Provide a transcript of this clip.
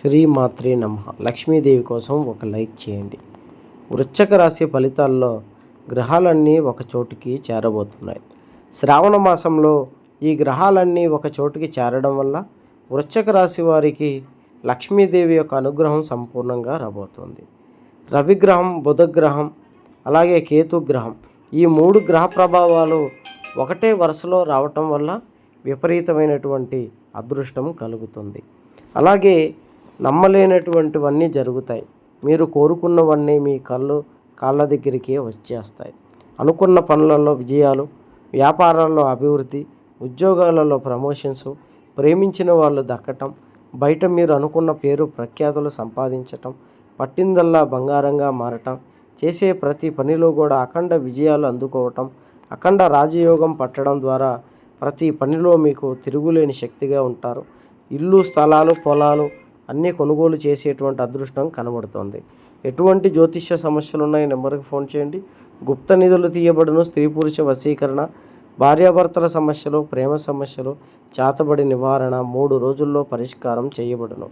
శ్రీమాత్రే నమ. లక్ష్మీదేవి కోసం ఒక లైక్ చేయండి. వృశ్చక రాశి ఫలితాల్లో గ్రహాలన్నీ ఒక చోటుకి చేరబోతున్నాయి. శ్రావణ మాసంలో ఈ గ్రహాలన్నీ ఒక చోటుకి చేరడం వల్ల వృశ్చక రాశి వారికి లక్ష్మీదేవి యొక్క అనుగ్రహం సంపూర్ణంగా రాబోతుంది. రవిగ్రహం బుధగ్రహం అలాగే కేతుగ్రహం ఈ మూడు గ్రహ ప్రభావాలు ఒకటే వరుసలో రావటం వల్ల విపరీతమైనటువంటి అదృష్టం కలుగుతుంది. అలాగే నమ్మలేనటువంటివన్నీ జరుగుతాయి. మీరు కోరుకున్నవన్నీ మీ కళ్ళు కాళ్ళ దగ్గరికే వచ్చేస్తాయి. అనుకున్న పనులలో విజయాలు వ్యాపారాల్లో అభివృద్ధి ఉద్యోగాలలో ప్రమోషన్స్ ప్రేమించిన వాళ్ళు దక్కటం బయట మీరు అనుకున్న పేరు ప్రఖ్యాతులు సంపాదించటం పట్టిందల్లా బంగారంగా మారటం చేసే ప్రతి పనిలో కూడా అఖండ విజయాలు అందుకోవటం అఖండ రాజయోగం పట్టడం ద్వారా ప్రతి పనిలో మీకు తిరుగులేని శక్తిగా ఉంటారు. ఇల్లు స్థలాలు పొలాలు అన్నీ కొనుగోలు చేసేటువంటి అదృష్టం కనబడుతోంది. ఎటువంటి జ్యోతిష్య సమస్యలు ఉన్నాయి నెంబర్కి ఫోన్ చేయండి. గుప్త నిధులు తీయబడును స్త్రీ పురుష వశీకరణ భార్యాభర్తల సమస్యలు ప్రేమ సమస్యలు చాతబడి నివారణ మూడు రోజుల్లో పరిష్కారం చేయబడును.